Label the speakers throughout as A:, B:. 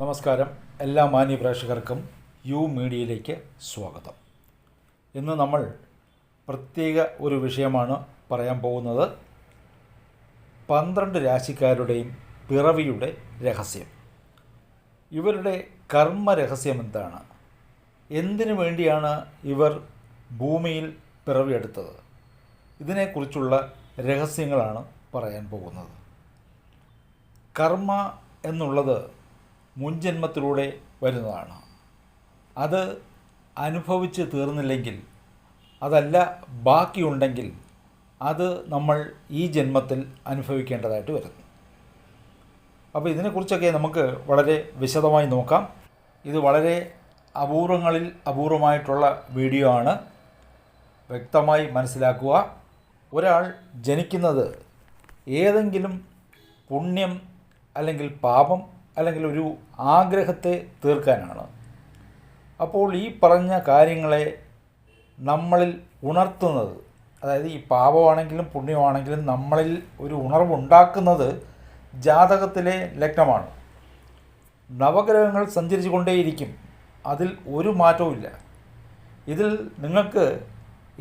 A: നമസ്കാരം. എല്ലാ മാന്യ പ്രേക്ഷകർക്കും യു മീഡിയയിലേക്ക് സ്വാഗതം. ഇന്ന് നമ്മൾ പ്രത്യേക ഒരു വിഷയമാണ് പറയാൻ പോകുന്നത്. പന്ത്രണ്ട് രാശിക്കാരുടെയും പിറവിയുടെ രഹസ്യം. ഇവരുടെ കർമ്മ രഹസ്യം എന്താണ്? എന്തിനു വേണ്ടിയാണ് ഇവർ ഭൂമിയിൽ പിറവിയെടുത്തത് ഇതിനെക്കുറിച്ചുള്ള രഹസ്യങ്ങളാണ് പറയാൻ പോകുന്നത്. കർമ്മ എന്നുള്ളത് മുൻജന്മത്തിലൂടെ വരുന്നതാണ്. അത് അനുഭവിച്ച് തീർന്നില്ലെങ്കിൽ അതല്ല ബാക്കിയുണ്ടെങ്കിൽ അത് നമ്മൾ ഈ ജന്മത്തിൽ അനുഭവിക്കേണ്ടതായിട്ട് വരുന്നു. അപ്പോൾ ഇതിനെക്കുറിച്ചൊക്കെ നമുക്ക് വളരെ വിശദമായി നോക്കാം. ഇത് വളരെ അപൂർവങ്ങളിൽ അപൂർവമായിട്ടുള്ള വീഡിയോ ആണ്. വ്യക്തമായി മനസ്സിലാക്കുക. ഒരാൾ ജനിക്കുന്നത് ഏതെങ്കിലും പുണ്യം അല്ലെങ്കിൽ പാപം അല്ലെങ്കിൽ ഒരു ആഗ്രഹത്തെ തീർക്കാനാണ്. അപ്പോൾ ഈ പറഞ്ഞ കാര്യങ്ങളെ നമ്മളിൽ ഉണർത്തുന്നത് അതായത് ഈ പാപമാണെങ്കിലും പുണ്യമാണെങ്കിലും നമ്മളിൽ ഒരു ഉണർവുണ്ടാക്കുന്നത് ജാതകത്തിലെ ലഗ്നമാണ്. നവഗ്രഹങ്ങൾ സഞ്ചരിച്ചു കൊണ്ടേയിരിക്കും അതിൽ ഒരു മാറ്റവുമില്ല ഇതിൽ നിങ്ങൾക്ക്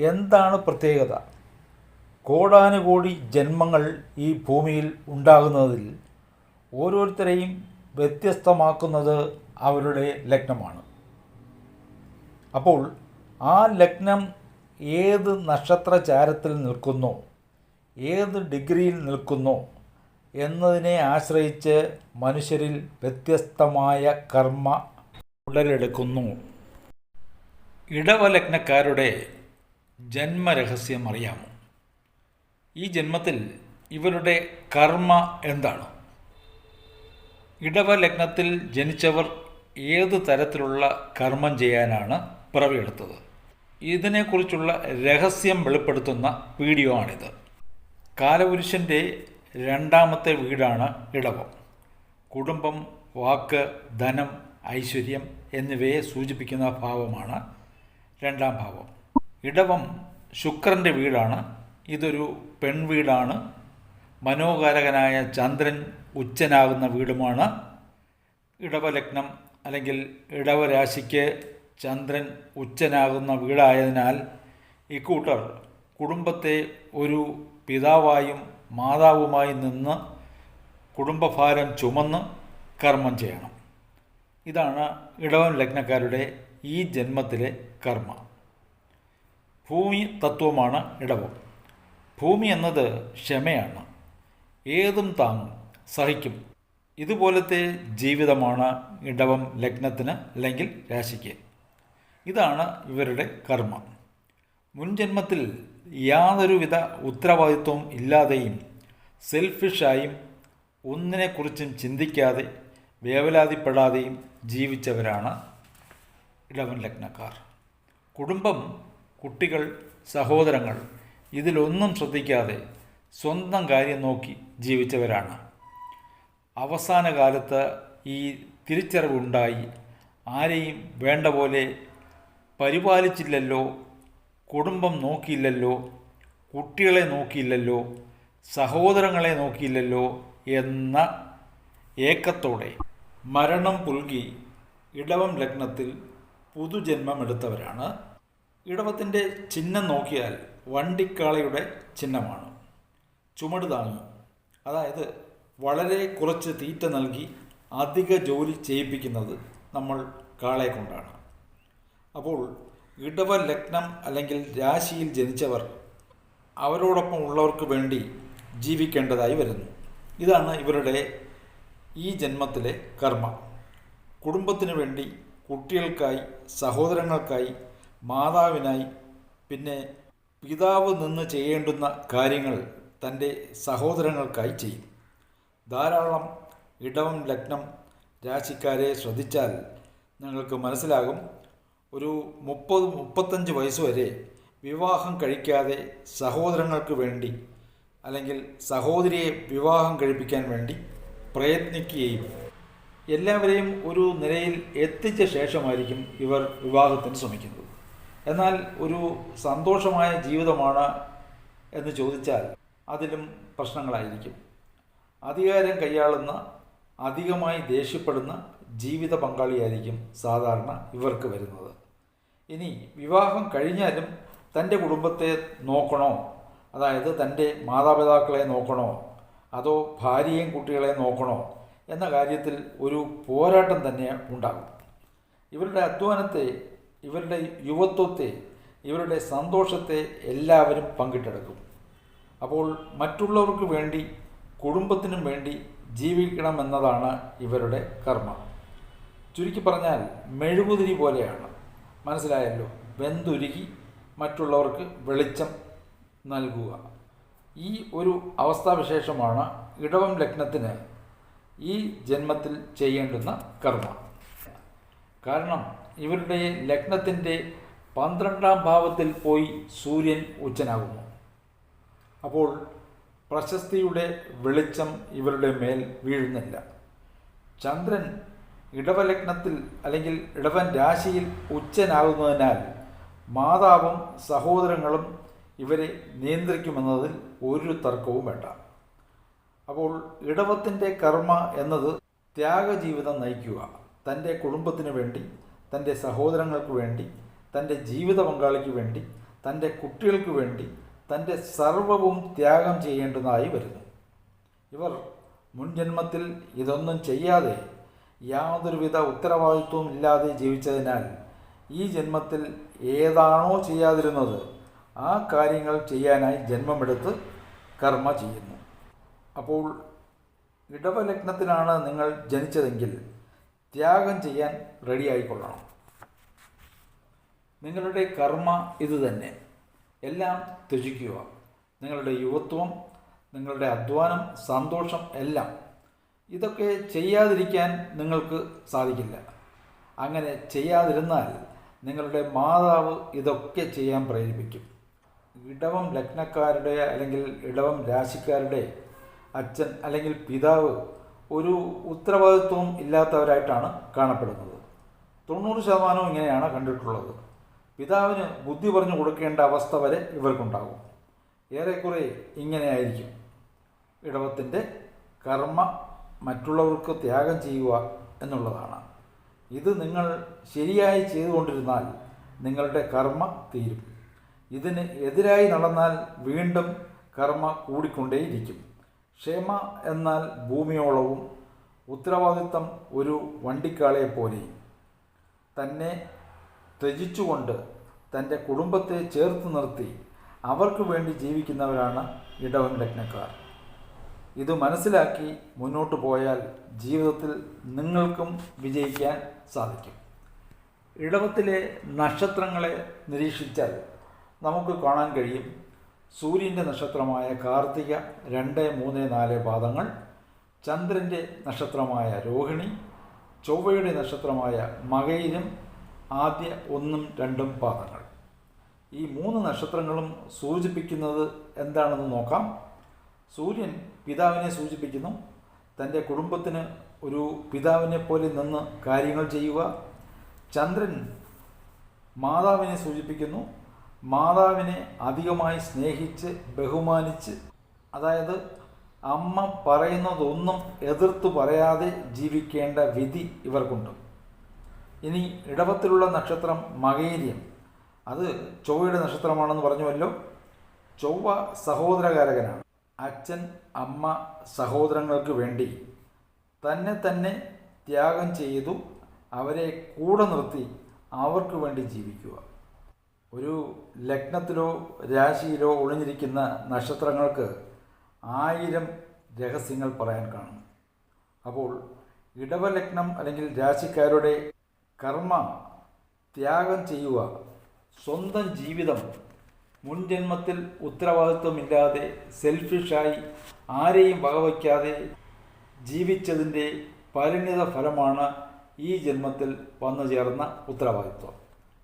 A: എന്താണ് പ്രത്യേകത? കോടാനുകോടി ജന്മങ്ങൾ ഈ ഭൂമിയിൽ ഉണ്ടാകുന്നതിൽ ഓരോരുത്തരെയും വ്യത്യസ്തമാക്കുന്നത് അവരുടെ ലഗ്നമാണ്. അപ്പോൾ ആ ലഗ്നം ഏത് നക്ഷത്രചാരത്തിൽ നിൽക്കുന്നോ ഏത് ഡിഗ്രിയിൽ നിൽക്കുന്നോ എന്നതിനെ ആശ്രയിച്ച് മനുഷ്യരിൽ വ്യത്യസ്തമായ കർമ്മ ഉടലെടുക്കുന്നു. ഇടവലഗ്നക്കാരുടെ ജന്മരഹസ്യം അറിയാമോ? ഈ ജന്മത്തിൽ ഇവരുടെ കർമ്മ എന്താണ്? ഇടവലഗ്നത്തിൽ ജനിച്ചവർ ഏത് തരത്തിലുള്ള കർമ്മം ചെയ്യാനാണ് പിറവിയെടുത്തത്? ഇതിനെക്കുറിച്ചുള്ള രഹസ്യം വെളിപ്പെടുത്തുന്ന വീഡിയോ ആണിത് കാലപുരുഷന്റെ രണ്ടാമത്തെ വീടാണ് ഇടവം. കുടുംബം വാക്ക് ധനം ഐശ്വര്യം എന്നിവയെ സൂചിപ്പിക്കുന്ന ഭാവമാണ് രണ്ടാം ഭാവം. ഇടവം ശുക്രന്റെ വീടാണ്. ഇതൊരു പെൺവീടാണ്. മനോകാരകനായ ചന്ദ്രൻ ഉച്ചനാകുന്ന വീടുമാണ്. ഇടവലഗ്നം അല്ലെങ്കിൽ ഇടവരാശിക്ക് ചന്ദ്രൻ ഉച്ചനാകുന്ന വീടായതിനാൽ ഇക്കൂട്ടർ കുടുംബത്തെ ഒരു പിതാവായും മാതാവുമായി നിന്ന് കുടുംബഭാരം ചുമന്ന് കർമ്മം ചെയ്യണം. ഇതാണ് ഇടവൻ ലഗ്നക്കാരുടെ ഈ ജന്മത്തിലെ കർമ്മ. ഭൂമി തത്വമാണ് ഇടവം. ഭൂമി എന്നത് ക്ഷമയാണ്. ഏതും താങ്ങും. സഹിക്കും. ഇതുപോലത്തെ ജീവിതമാണ് ഇടവം ലഗ്നത്തിന് അല്ലെങ്കിൽ രാശിക്ക്. ഇതാണ് ഇവരുടെ കർമ്മം. മുൻജന്മത്തിൽ യാതൊരുവിധ ഉത്തരവാദിത്വവും ഇല്ലാതെയും സെൽഫിഷായും ഒന്നിനെക്കുറിച്ചും ചിന്തിക്കാതെ വേവലാതിപ്പെടാതെയും ജീവിച്ചവരാണ് ഇടവൻ ലഗ്നക്കാർ. കുടുംബം കുട്ടികൾ സഹോദരങ്ങൾ ഇതിലൊന്നും ശ്രദ്ധിക്കാതെ സ്വന്തം കാര്യം നോക്കി ജീവിച്ചവരാണ്. അവസാന കാലത്ത് ഈ തിരിച്ചറിവുണ്ടായി. ആരെയും വേണ്ട പോലെ പരിപാലിച്ചില്ലല്ലോ കുടുംബം നോക്കിയില്ലല്ലോ കുട്ടികളെ നോക്കിയില്ലല്ലോ സഹോദരങ്ങളെ നോക്കിയില്ലല്ലോ എന്ന ഏക്കത്തോടെ മരണം പുൽകി ഇടവം ലഗ്നത്തിൽ പുതുജന്മമെടുത്തവരാണ്. ഇടവത്തിന്റെ ചിഹ്നം നോക്കിയാൽ വണ്ടിക്കാളയുടെ ചിഹ്നമാണ്. ചുമട് താങ്ങും. അതായത് വളരെ കുറച്ച് തീറ്റ നൽകി അധിക ജോലി ചെയ്യിപ്പിക്കുന്നത് നമ്മൾ കാളയെ കൊണ്ടാണ്. അപ്പോൾ ഇടവ ലഗ്നം അല്ലെങ്കിൽ രാശിയിൽ ജനിച്ചവർ അവരോടൊപ്പം ഉള്ളവർക്ക് വേണ്ടി ജീവിക്കേണ്ടതായി വരുന്നു. ഇതാണ് ഇവരുടെ ഈ ജന്മത്തിലെ കർമ്മ. കുടുംബത്തിന് വേണ്ടി കുട്ടികൾക്കായി സഹോദരങ്ങൾക്കായി മാതാവിനായി പിന്നെ പിതാവ് നിന്ന് ചെയ്യേണ്ടുന്ന കാര്യങ്ങൾ തന്റെ സഹോദരങ്ങൾക്കായി ചെയ്യും. ധാരാളം ഇടവം ലഗ്നം രാശിക്കാരെ ശ്രദ്ധിച്ചാൽ നിങ്ങൾക്ക് മനസ്സിലാകും. ഒരു മുപ്പത് മുപ്പത്തഞ്ച് വയസ്സ് വരെ വിവാഹം കഴിക്കാതെ സഹോദരങ്ങൾക്ക് വേണ്ടി അല്ലെങ്കിൽ സഹോദരിയെ വിവാഹം കഴിപ്പിക്കാൻ വേണ്ടി പ്രയത്നിക്കുകയും എല്ലാവരെയും ഒരു നിലയിൽ എത്തിച്ച ശേഷമായിരിക്കും ഇവർ വിവാഹത്തിന് ശ്രമിക്കുന്നത്. എന്നാൽ ഒരു സന്തോഷമായ ജീവിതമാണ് എന്ന് ചോദിച്ചാൽ അതിലും പ്രശ്നങ്ങളായിരിക്കും. അധികാരം കൈയാളുന്ന അധികമായി ദേഷ്യപ്പെടുന്ന ജീവിത പങ്കാളിയായിരിക്കും സാധാരണ ഇവർക്ക് വരുന്നത്. ഇനി വിവാഹം കഴിഞ്ഞാലും തന്റെ കുടുംബത്തെ നോക്കണോ? അതായത് തന്റെ മാതാപിതാക്കളെ നോക്കണോ? അതോ ഭാര്യയും കുട്ടികളെ നോക്കണോ? എന്ന കാര്യത്തിൽ ഒരു പോരാട്ടം തന്നെ ഉണ്ടാകും. ഇവരുടെ അധ്വാനത്തെ ഇവരുടെ യുവത്വത്തെ ഇവരുടെ സന്തോഷത്തെ എല്ലാവരും പങ്കിട്ടെടുക്കും. അപ്പോൾ മറ്റുള്ളവർക്ക് വേണ്ടി കുടുംബത്തിനും വേണ്ടി ജീവിക്കണമെന്നതാണ് ഇവരുടെ കർമ്മം. ചുരുക്കി പറഞ്ഞാൽ മെഴുകുതിരി പോലെയാണ്. മനസ്സിലായല്ലോ? വെന്തുരുകി മറ്റുള്ളവർക്ക് വെളിച്ചം നൽകുക. ഈ ഒരു അവസ്ഥാവിശേഷമാണ് ഇടവം ലഗ്നത്തിന് ഈ ജന്മത്തിൽ ചെയ്യേണ്ടുന്ന കർമ്മം. കാരണം ഇവരുടെ ലഗ്നത്തിന്റെ പന്ത്രണ്ടാം ഭാവത്തിൽ പോയി സൂര്യൻ ഉച്ചനാകുന്നു. അപ്പോൾ പ്രശസ്തിയുടെ വെളിച്ചം ഇവരുടെ മേൽ വീഴുന്നില്ല. ചന്ദ്രൻ ഇടവലഗ്നത്തിൽ അല്ലെങ്കിൽ ഇടവൻ രാശിയിൽ ഉച്ചനാകുന്നതിനാൽ മാതാവും സഹോദരങ്ങളും ഇവരെ നിയന്ത്രിക്കുമെന്നതിൽ ഒരു തർക്കവും വേണ്ട. അപ്പോൾ ഇടവത്തിന്റെ കർമ്മ എന്നത് ത്യാഗജീവിതം നയിക്കുക. തന്റെ കുടുംബത്തിന് വേണ്ടി തന്റെ സഹോദരങ്ങൾക്ക് വേണ്ടി തന്റെ ജീവിത പങ്കാളിക്ക് വേണ്ടി തന്റെ കുട്ടികൾക്ക് വേണ്ടി തന്റെ സർവവും ത്യാഗം ചെയ്യേണ്ടതായി വരുന്നു. ഇവർ മുൻജന്മത്തിൽ ഇതൊന്നും ചെയ്യാതെ യാതൊരുവിധ ഉത്തരവാദിത്വവും ഇല്ലാതെ ജീവിച്ചതിനാൽ ഈ ജന്മത്തിൽ ഏതാണോ ചെയ്യാതിരുന്നത് ആ കാര്യങ്ങൾ ചെയ്യാനായി ജന്മമെടുത്ത് കർമ്മ ചെയ്യുന്നു. അപ്പോൾ ഇടവലഗ്നത്തിലാണ് നിങ്ങൾ ജനിച്ചതെങ്കിൽ ത്യാഗം ചെയ്യാൻ റെഡിയായിക്കൊള്ളണം. നിങ്ങളുടെ കർമ്മ ഇതുതന്നെ. എല്ലാം ത്യജിക്കുക. നിങ്ങളുടെ യുവത്വം നിങ്ങളുടെ അധ്വാനം സന്തോഷം എല്ലാം ഇതൊക്കെ ചെയ്യാതിരിക്കാൻ നിങ്ങൾക്ക് സാധിക്കില്ല. അങ്ങനെ ചെയ്യാതിരുന്നാൽ നിങ്ങളുടെ മാതാവ് ഇതൊക്കെ ചെയ്യാൻ പ്രേരിപ്പിക്കും. ഇടവം ലഗ്നക്കാരുടെ അല്ലെങ്കിൽ ഇടവം രാശിക്കാരുടെ അച്ഛൻ അല്ലെങ്കിൽ പിതാവ് ഒരു ഉത്തരവാദിത്വവും ഇല്ലാത്തവരായിട്ടാണ് കാണപ്പെടുന്നത്. തൊണ്ണൂറ് ശതമാനവും ഇങ്ങനെയാണ് കണ്ടിട്ടുള്ളത്. പിതാവിന് ബുദ്ധി പറഞ്ഞു കൊടുക്കേണ്ട അവസ്ഥ വരെ ഇവർക്കുണ്ടാകും. ഏറെക്കുറെ ഇങ്ങനെയായിരിക്കും. ഇടവത്തിന്റെ കർമ്മ മറ്റുള്ളവർക്ക് ത്യാഗം ചെയ്യുക എന്നുള്ളതാണ്. ഇത് നിങ്ങൾ ശരിയായി ചെയ്തുകൊണ്ടിരുന്നാൽ നിങ്ങളുടെ കർമ്മ തീരും. ഇതിന് എതിരായി നടന്നാൽ വീണ്ടും കർമ്മ കൂടിക്കൊണ്ടേയിരിക്കും. ക്ഷേമ എന്നാൽ ഭൂമിയോളവും ഉത്തരവാദിത്തം ഒരു വണ്ടിക്കാളയെ പോലെയും തന്നെ ത്യജിച്ചുകൊണ്ട് തന്റെ കുടുംബത്തെ ചേർത്ത് നിർത്തി അവർക്ക് വേണ്ടി ജീവിക്കുന്നവരാണ് ഇടവൻ ലഗ്നക്കാർ. ഇത് മനസ്സിലാക്കി മുന്നോട്ട് പോയാൽ ജീവിതത്തിൽ നിങ്ങൾക്കും വിജയിക്കാൻ സാധിക്കും. ഇടവത്തിലെ നക്ഷത്രങ്ങളെ നിരീക്ഷിച്ചാൽ നമുക്ക് കാണാൻ കഴിയും. സൂര്യന്റെ നക്ഷത്രമായ കാർത്തിക രണ്ട് മൂന്ന് നാല് പാദങ്ങൾ ചന്ദ്രന്റെ നക്ഷത്രമായ രോഹിണി ചൊവ്വയുടെ നക്ഷത്രമായ മകയിലും ആദ്യ ഒന്നും രണ്ടും പാദങ്ങൾ. ഈ മൂന്ന് നക്ഷത്രങ്ങളും സൂചിപ്പിക്കുന്നത് എന്താണെന്ന് നോക്കാം. സൂര്യൻ പിതാവിനെ സൂചിപ്പിക്കുന്നു. തന്റെ കുടുംബത്തിന് ഒരു പിതാവിനെ പോലെ നിന്ന് കാര്യങ്ങൾ ചെയ്യുക. ചന്ദ്രൻ മാതാവിനെ സൂചിപ്പിക്കുന്നു. മാതാവിനെ അധികമായി സ്നേഹിച്ച് ബഹുമാനിച്ച് അതായത് അമ്മ പറയുന്നതൊന്നും എതിർത്തു പറയാതെ ജീവിക്കേണ്ട വിധി ഇവർക്കുണ്ട്. ഇനി ഇടവത്തിലുള്ള നക്ഷത്രം മകേരിയം. അത് ചൊവ്വയുടെ നക്ഷത്രമാണെന്ന് പറഞ്ഞുവല്ലോ. ചൊവ്വ സഹോദരകാരകനാണ്. അച്ഛൻ അമ്മ സഹോദരങ്ങൾക്ക് വേണ്ടി തന്നെ തന്നെ ത്യാഗം ചെയ്തു അവരെ കൂടെ നിർത്തി അവർക്ക് വേണ്ടി ജീവിക്കുക. ഒരു ലഗ്നത്തിലോ രാശിയിലോ ഒളിഞ്ഞിരിക്കുന്ന നക്ഷത്രങ്ങൾക്ക് ആയിരം രഹസ്യങ്ങൾ പറയാൻ കാണും അപ്പോൾ ഇടവലഗ്നം അല്ലെങ്കിൽ രാശിക്കാരുടെ കർമ്മ ത്യാഗം ചെയ്യുക സ്വന്തം ജീവിതം മുൻജന്മത്തിൽ ഉത്തരവാദിത്വമില്ലാതെ സെൽഫിഷായി ആരെയും വകവയ്ക്കാതെ ജീവിച്ചതിന്റെ പരിണിത ഫലമാണ് ഈ ജന്മത്തിൽ വന്നു ചേർന്ന ഉത്തരവാദിത്വം.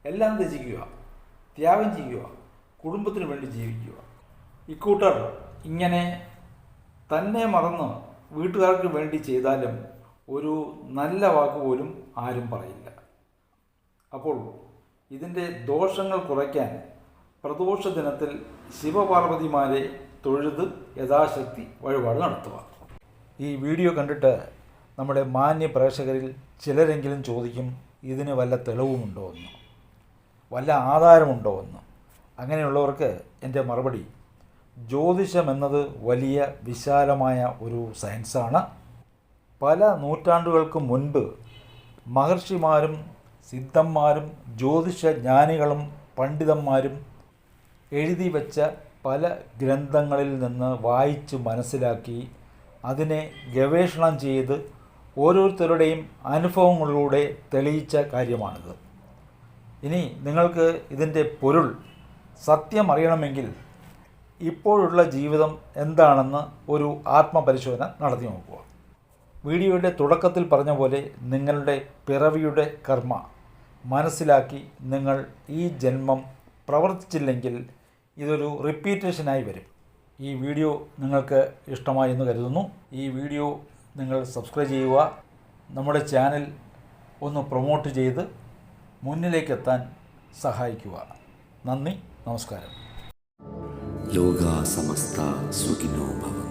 A: എല്ലാം ത്യജിക്കുക ത്യാഗം ചെയ്യുക കുടുംബത്തിന് വേണ്ടി ജീവിക്കുക. ഇക്കൂട്ടർ ഇങ്ങനെ തന്നെ മറന്ന് വീട്ടുകാർക്ക് വേണ്ടി ചെയ്താലും ഒരു നല്ല വാക്ക് പോലും ആരും പറയില്ല. അപ്പോൾ ഇതിന്റെ ദോഷങ്ങൾ കുറയ്ക്കാൻ പ്രദോഷ ദിനത്തിൽ ശിവപാർവതിമാരെ തൊഴുത് യഥാശക്തി വഴിപാട് നടത്തുക. ഈ വീഡിയോ കണ്ടിട്ട് നമ്മുടെ മാന്യ പ്രേക്ഷകരിൽ ചിലരെങ്കിലും ചോദിക്കും ഇതിന് വല്ല തെളിവുമുണ്ടോ എന്ന്. വല്ല ആധാരമുണ്ടോ എന്ന്. അങ്ങനെയുള്ളവർക്ക് എന്റെ മറുപടി ജ്യോതിഷം എന്നത് വലിയ വിശാലമായ ഒരു സയൻസാണ്. പല നൂറ്റാണ്ടുകൾക്ക് മുൻപ് മഹർഷിമാരും സിദ്ധന്മാരും ജ്യോതിഷജ്ഞാനികളും പണ്ഡിതന്മാരും എഴുതി വച്ച പല ഗ്രന്ഥങ്ങളിൽ നിന്ന് വായിച്ച് മനസ്സിലാക്കി അതിനെ ഗവേഷണം ചെയ്ത് ഓരോരുത്തരുടെയും അനുഭവങ്ങളിലൂടെ തെളിയിച്ച കാര്യമാണിത്. ഇനി നിങ്ങൾക്ക് ഇതിന്റെ പൊരുൾ സത്യം അറിയണമെങ്കിൽ ഇപ്പോഴുള്ള ജീവിതം എന്താണെന്ന് ഒരു ആത്മപരിശോധന നടത്തി നോക്കുക. വീഡിയോയുടെ തുടക്കത്തിൽ പറഞ്ഞ പോലെ നിങ്ങളുടെ പിറവിയുടെ കർമ്മ മനസ്സിലാക്കി നിങ്ങൾ ഈ ജന്മം പ്രവർത്തിച്ചില്ലെങ്കിൽ ഇതൊരു റിപ്പീറ്റേഷനായി വരും. ഈ വീഡിയോ നിങ്ങൾക്ക് ഇഷ്ടമായി എന്ന് കരുതുന്നു. ഈ വീഡിയോ നിങ്ങൾ സബ്സ്ക്രൈബ് ചെയ്യുക. നമ്മുടെ ചാനൽ ഒന്ന് പ്രൊമോട്ട് ചെയ്ത് മുന്നിലേക്കെത്താൻ സഹായിക്കുക. നന്ദി നമസ്കാരം.
B: ലോകാസമസ്ത സുഖിനോഭവ